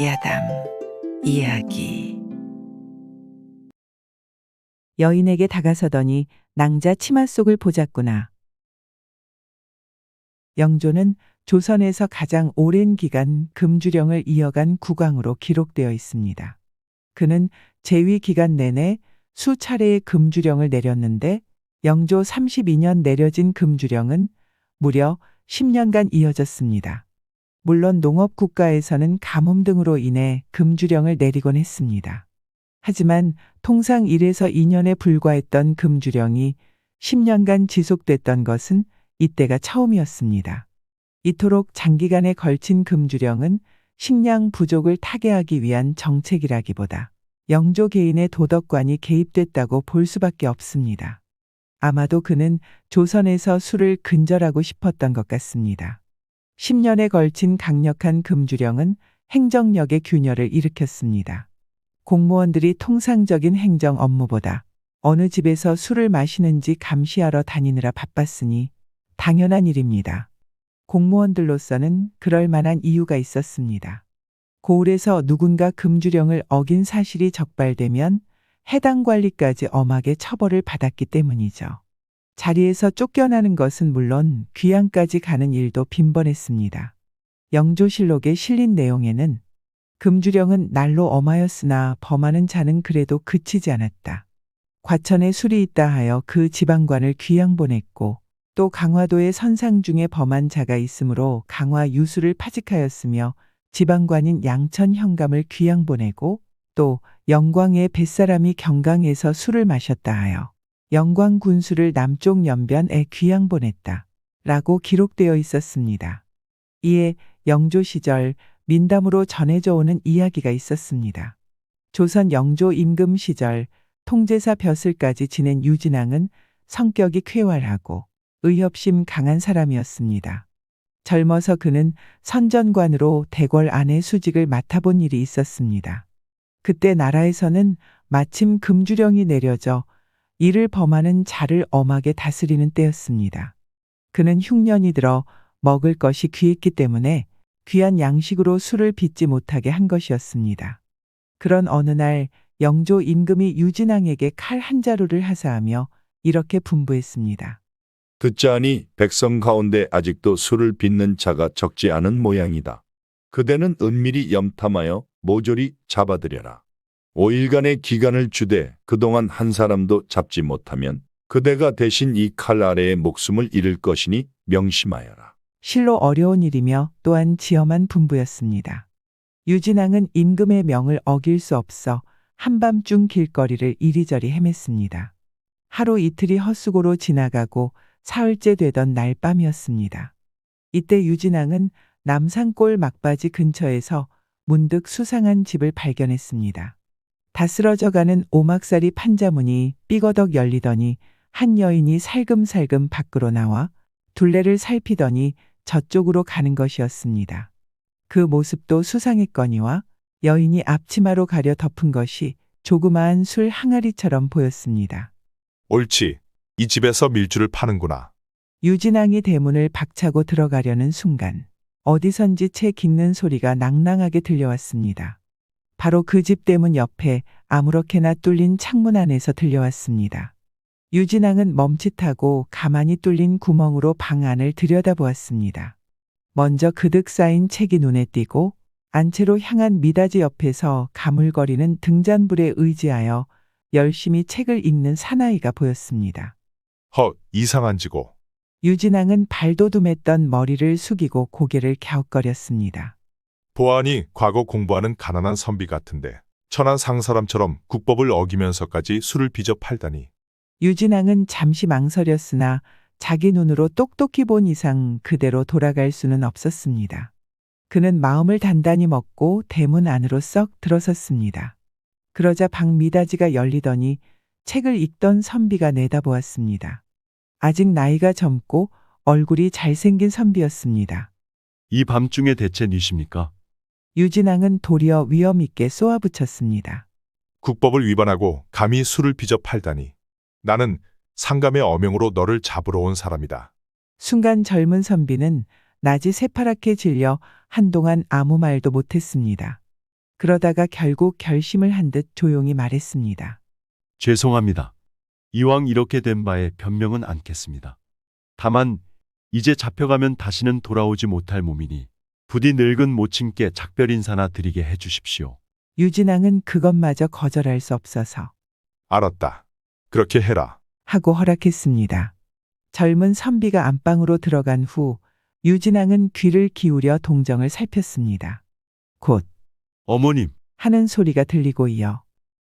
야담 이야기 여인에게 다가서더니 낭자 치마 속을 보았구나. 영조는 조선에서 가장 오랜 기간 금주령을 이어간 국왕으로 기록되어 있습니다. 그는 재위 기간 내내 수차례의 금주령을 내렸는데 영조 32년 내려진 금주령은 무려 10년간 이어졌습니다. 물론 농업 국가에서는 가뭄 등으로 인해 금주령을 내리곤 했습니다. 하지만 통상 1에서 2년에 불과했던 금주령이 10년간 지속됐던 것은 이때가 처음이었습니다. 이토록 장기간에 걸친 금주령은 식량 부족을 타개하기 위한 정책이라기보다 영조 개인의 도덕관이 개입됐다고 볼 수밖에 없습니다. 아마도 그는 조선에서 술을 근절하고 싶었던 것 같습니다. 10년에 걸친 강력한 금주령은 행정력의 균열을 일으켰습니다. 공무원들이 통상적인 행정 업무보다 어느 집에서 술을 마시는지 감시하러 다니느라 바빴으니 당연한 일입니다. 공무원들로서는 그럴 만한 이유가 있었습니다. 고을에서 누군가 금주령을 어긴 사실이 적발되면 해당 관리까지 엄하게 처벌을 받았기 때문이죠. 자리에서 쫓겨나는 것은 물론 귀양까지 가는 일도 빈번했습니다. 영조실록에 실린 내용에는 금주령은 날로 엄하였으나 범하는 자는 그래도 그치지 않았다. 과천에 술이 있다 하여 그 지방관을 귀양 보냈고 또 강화도에 선상 중에 범한 자가 있으므로 강화 유수를 파직하였으며 지방관인 양천 현감을 귀양 보내고 또 영광의 뱃사람이 경강에서 술을 마셨다 하여 영광 군수를 남쪽 연변에 귀양 보냈다. 라고 기록되어 있었습니다. 이에 영조 시절 민담으로 전해져 오는 이야기가 있었습니다. 조선 영조 임금 시절 통제사 벼슬까지 지낸 유진왕은 성격이 쾌활하고 의협심 강한 사람이었습니다. 젊어서 그는 선전관으로 대궐 안의 수직을 맡아본 일이 있었습니다. 그때 나라에서는 마침 금주령이 내려져 이를 범하는 자를 엄하게 다스리는 때였습니다. 그는 흉년이 들어 먹을 것이 귀했기 때문에 귀한 양식으로 술을 빚지 못하게 한 것이었습니다. 그런 어느 날 영조 임금이 유진왕에게 칼 한 자루를 하사하며 이렇게 분부했습니다. 듣자하니 백성 가운데 아직도 술을 빚는 자가 적지 않은 모양이다. 그대는 은밀히 염탐하여 모조리 잡아들여라. 5일간의 기간을 주되 그동안 한 사람도 잡지 못하면 그대가 대신 이 칼 아래에 목숨을 잃을 것이니 명심하여라. 실로 어려운 일이며 또한 지엄한 분부였습니다. 유진왕은 임금의 명을 어길 수 없어 한밤중 길거리를 이리저리 헤맸습니다. 하루 이틀이 헛수고로 지나가고 사흘째 되던 날 밤이었습니다. 이때 유진왕은 남산골 막바지 근처에서 문득 수상한 집을 발견했습니다. 다스러져가는 오막살이 판자문이 삐거덕 열리더니 한 여인이 살금살금 밖으로 나와 둘레를 살피더니 저쪽으로 가는 것이었습니다. 그 모습도 수상했거니와 여인이 앞치마로 가려 덮은 것이 조그마한 술 항아리처럼 보였습니다. 옳지. 이 집에서 밀주를 파는구나. 유진왕이 대문을 박차고 들어가려는 순간 어디선지 채 깃는 소리가 낭낭하게 들려왔습니다. 바로 그 집 대문 옆에 아무렇게나 뚫린 창문 안에서 들려왔습니다. 유진왕은 멈칫하고 가만히 뚫린 구멍으로 방 안을 들여다보았습니다. 먼저 그득 쌓인 책이 눈에 띄고 안채로 향한 미닫이 옆에서 가물거리는 등잔불에 의지하여 열심히 책을 읽는 사나이가 보였습니다. 헛, 이상한 지고. 유진왕은 발도둠했던 머리를 숙이고 고개를 갸웃거렸습니다. 보아하니 과거 공부하는 가난한 선비 같은데 천한 상사람처럼 국법을 어기면서까지 술을 빚어 팔다니. 유진왕은 잠시 망설였으나 자기 눈으로 똑똑히 본 이상 그대로 돌아갈 수는 없었습니다. 그는 마음을 단단히 먹고 대문 안으로 썩 들어섰습니다. 그러자 방 미닫이가 열리더니 책을 읽던 선비가 내다보았습니다. 아직 나이가 젊고 얼굴이 잘생긴 선비였습니다. 이 밤중에 대체 니십니까? 유진왕은 도리어 위엄있게 쏘아붙였습니다. 국법을 위반하고 감히 술을 빚어 팔다니. 나는 상감의 어명으로 너를 잡으러 온 사람이다. 순간 젊은 선비는 낮이 새파랗게 질려 한동안 아무 말도 못했습니다. 그러다가 결국 결심을 한 듯 조용히 말했습니다. 죄송합니다. 이왕 이렇게 된 바에 변명은 않겠습니다. 다만 이제 잡혀가면 다시는 돌아오지 못할 몸이니 부디 늙은 모친께 작별 인사나 드리게 해 주십시오. 유진왕은 그것마저 거절할 수 없어서 알았다. 그렇게 해라. 하고 허락했습니다. 젊은 선비가 안방으로 들어간 후 유진왕은 귀를 기울여 동정을 살폈습니다. 곧 어머님, 하는 소리가 들리고 이어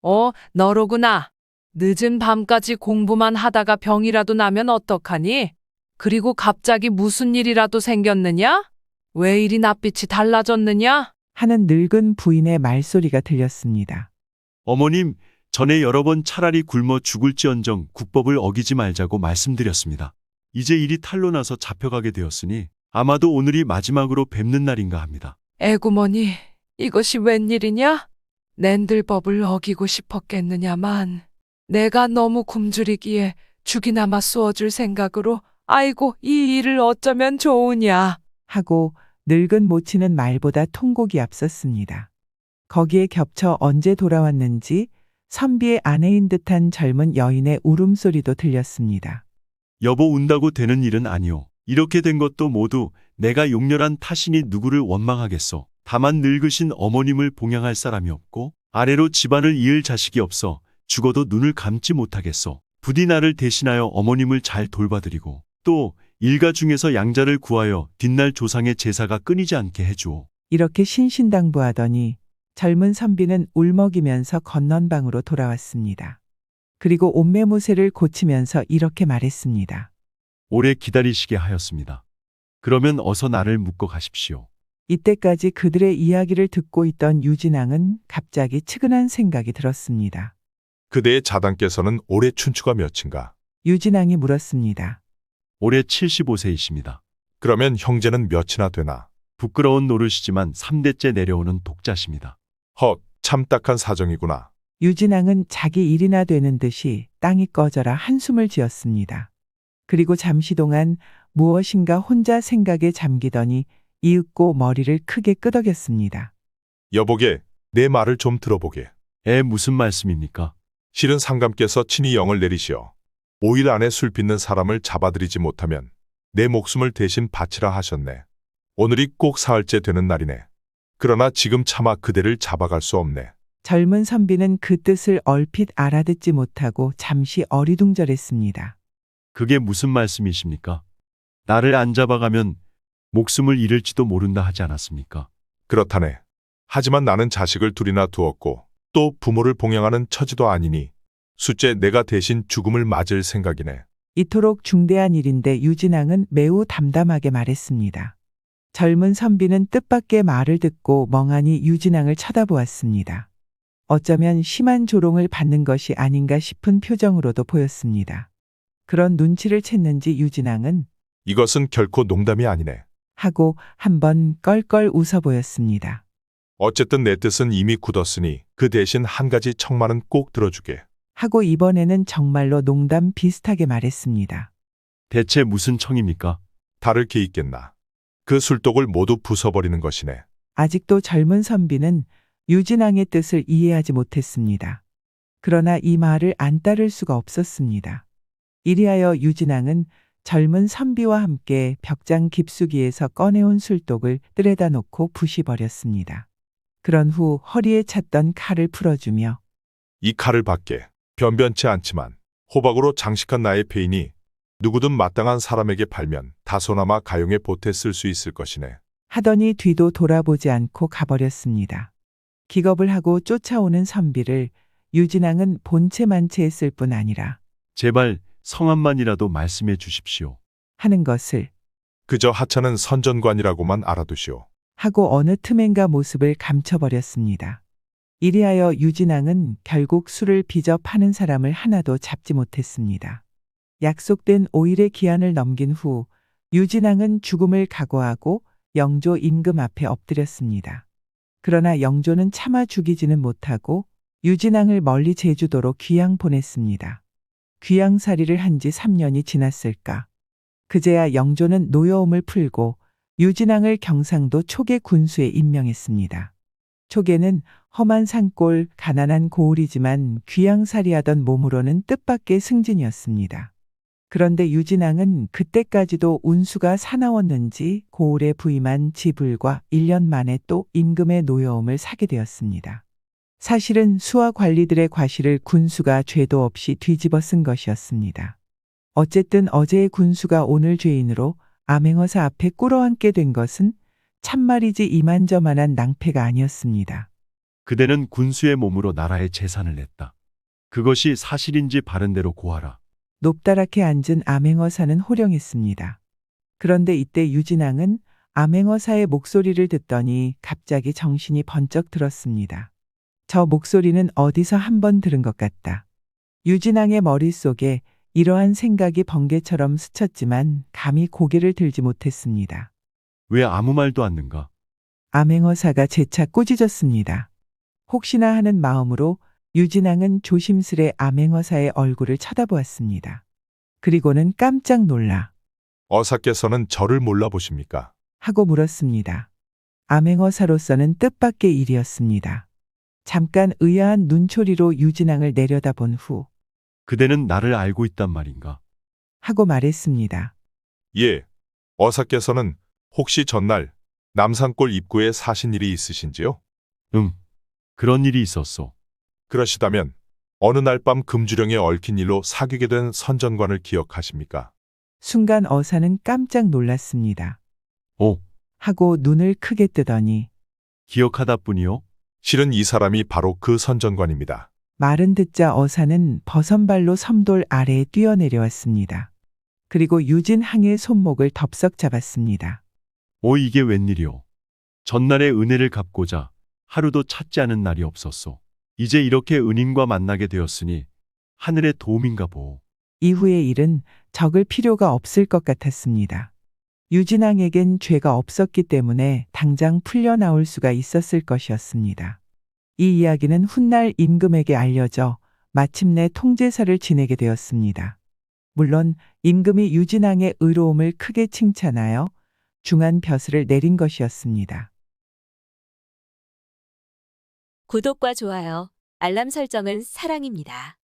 어, 너로구나. 늦은 밤까지 공부만 하다가 병이라도 나면 어떡하니? 그리고 갑자기 무슨 일이라도 생겼느냐? 왜 이리 낯빛이 달라졌느냐? 하는 늙은 부인의 말소리가 들렸습니다. 어머님, 전에 여러 번 차라리 굶어 죽을지언정 국법을 어기지 말자고 말씀드렸습니다. 이제 일이 탄로 나서 잡혀가게 되었으니 아마도 오늘이 마지막으로 뵙는 날인가 합니다. 애구머니, 이것이 웬일이냐? 낸들법을 어기고 싶었겠느냐만. 내가 너무 굶주리기에 죽이나마 쏘어줄 생각으로 아이고 이 일을 어쩌면 좋으냐. 하고 늙은 모치는 말보다 통곡이 앞섰습니다. 거기에 겹쳐 언제 돌아왔는지 선비의 아내인 듯한 젊은 여인의 울음소리도 들렸습니다. 여보 운다고 되는 일은 아니오. 이렇게 된 것도 모두 내가 용렬한 타신이 누구를 원망하겠소. 다만 늙으신 어머님을 봉양할 사람이 없고 아래로 집안을 이을 자식이 없어 죽어도 눈을 감지 못하겠소. 부디 나를 대신하여 어머님을 잘 돌봐드리고 또 일가 중에서 양자를 구하여 뒷날 조상의 제사가 끊이지 않게 해주오. 이렇게 신신당부하더니 젊은 선비는 울먹이면서 건넌방으로 돌아왔습니다. 그리고 옷매무새를 고치면서 이렇게 말했습니다. 오래 기다리시게 하였습니다. 그러면 어서 나를 묶어 가십시오. 이때까지 그들의 이야기를 듣고 있던 유진왕은 갑자기 측은한 생각이 들었습니다. 그대의 자당께서는 올해 춘추가 몇인가? 유진왕이 물었습니다. 올해 75세이십니다. 그러면 형제는 몇이나 되나? 부끄러운 노릇이지만 3대째 내려오는 독자십니다. 헛, 참 딱한 사정이구나. 유진왕은 자기 일이나 되는 듯이 땅이 꺼져라 한숨을 지었습니다. 그리고 잠시 동안 무엇인가 혼자 생각에 잠기더니 이윽고 머리를 크게 끄덕였습니다. 여보게, 내 말을 좀 들어보게. 애 무슨 말씀입니까? 실은 상감께서 친히 영을 내리시어 5일 안에 술 빚는 사람을 잡아들이지 못하면 내 목숨을 대신 바치라 하셨네. 오늘이 꼭 사흘째 되는 날이네. 그러나 지금 차마 그대를 잡아갈 수 없네. 젊은 선비는 그 뜻을 얼핏 알아듣지 못하고 잠시 어리둥절했습니다. 그게 무슨 말씀이십니까? 나를 안 잡아가면 목숨을 잃을지도 모른다 하지 않았습니까? 그렇다네. 하지만 나는 자식을 둘이나 두었고 또 부모를 봉양하는 처지도 아니니 숫째 내가 대신 죽음을 맞을 생각이네. 이토록 중대한 일인데 유진왕은 매우 담담하게 말했습니다. 젊은 선비는 뜻밖의 말을 듣고 멍하니 유진왕을 쳐다보았습니다. 어쩌면 심한 조롱을 받는 것이 아닌가 싶은 표정으로도 보였습니다. 그런 눈치를 챘는지 유진왕은 이것은 결코 농담이 아니네. 하고 한번 껄껄 웃어 보였습니다. 어쨌든 내 뜻은 이미 굳었으니 그 대신 한 가지 청만은 꼭 들어주게. 하고 이번에는 정말로 농담 비슷하게 말했습니다. 대체 무슨 청입니까? 다를 게 있겠나. 그 술독을 모두 부숴버리는 것이네. 아직도 젊은 선비는 유진왕의 뜻을 이해하지 못했습니다. 그러나 이 말을 안 따를 수가 없었습니다. 이리하여 유진왕은 젊은 선비와 함께 벽장 깊숙이에서 꺼내온 술독을 뜰에다 놓고 부시버렸습니다. 그런 후 허리에 찼던 칼을 풀어주며 이 칼을 받게. 변변치 않지만 호박으로 장식한 나의 페인이 누구든 마땅한 사람에게 팔면 다소나마 가용에 보태 쓸 수 있을 것이네. 하더니 뒤도 돌아보지 않고 가버렸습니다. 기겁을 하고 쫓아오는 선비를 유진왕은 본체 만체했을 뿐 아니라 제발 성함만이라도 말씀해 주십시오. 하는 것을 그저 하찮은 선전관이라고만 알아두시오. 하고 어느 틈엔가 모습을 감춰버렸습니다. 이리하여 유진왕은 결국 술을 빚어 파는 사람을 하나도 잡지 못했습니다. 약속된 5일의 기한을 넘긴 후 유진왕은 죽음을 각오하고 영조 임금 앞에 엎드렸습니다. 그러나 영조는 차마 죽이지는 못하고 유진왕을 멀리 제주도로 귀양 보냈습니다. 귀양살이를 한 지 3년이 지났을까. 그제야 영조는 노여움을 풀고 유진왕을 경상도 초계 군수에 임명했습니다. 초계는 험한 산골 가난한 고을이지만 귀양살이하던 몸으로는 뜻밖의 승진이었습니다. 그런데 유진왕은 그때까지도 운수가 사나웠는지 고을에 부임한 지불과 1년 만에 또 임금의 노여움을 사게 되었습니다. 사실은 수하 관리들의 과실을 군수가 죄도 없이 뒤집어 쓴 것이었습니다. 어쨌든 어제의 군수가 오늘 죄인으로 암행어사 앞에 꿇어앉게 된 것은 참말이지 이만저만한 낭패가 아니었습니다. 그대는 군수의 몸으로 나라의 재산을 냈다. 그것이 사실인지 바른대로 고하라. 높다랗게 앉은 암행어사는 호령했습니다. 그런데 이때 유진왕은 암행어사의 목소리를 듣더니 갑자기 정신이 번쩍 들었습니다. 저 목소리는 어디서 한 번 들은 것 같다. 유진왕의 머릿속에 이러한 생각이 번개처럼 스쳤지만 감히 고개를 들지 못했습니다. 왜 아무 말도 않는가? 암행어사가 재차 꾸짖었습니다. 혹시나 하는 마음으로 유진왕은 조심스레 암행어사의 얼굴을 쳐다보았습니다. 그리고는 깜짝 놀라 어사께서는 저를 몰라보십니까? 하고 물었습니다. 암행어사로서는 뜻밖의 일이었습니다. 잠깐 의아한 눈초리로 유진왕을 내려다본 후 그대는 나를 알고 있단 말인가? 하고 말했습니다. 예. 어사께서는 혹시 전날 남산골 입구에 사신 일이 있으신지요? 응. 그런 일이 있었소. 그러시다면 어느 날 밤 금주령에 얽힌 일로 사귀게 된 선전관을 기억하십니까? 순간 어사는 깜짝 놀랐습니다. 오, 하고 눈을 크게 뜨더니 기억하다 뿐이요? 실은 이 사람이 바로 그 선전관입니다. 말은 듣자 어사는 버선발로 섬돌 아래에 뛰어내려왔습니다. 그리고 유진항의 손목을 덥석 잡았습니다. 오, 이게 웬일이오? 전날의 은혜를 갚고자 하루도 찾지 않은 날이 없었소. 이제 이렇게 은인과 만나게 되었으니 하늘의 도움인가 보오. 이후의 일은 적을 필요가 없을 것 같았습니다. 유진왕에겐 죄가 없었기 때문에 당장 풀려나올 수가 있었을 것이었습니다. 이 이야기는 훗날 임금에게 알려져 마침내 통제사를 지내게 되었습니다. 물론 임금이 유진왕의 의로움을 크게 칭찬하여 중한 벼슬을 내린 것이었습니다. 구독과 좋아요, 알람 설정은 사랑입니다.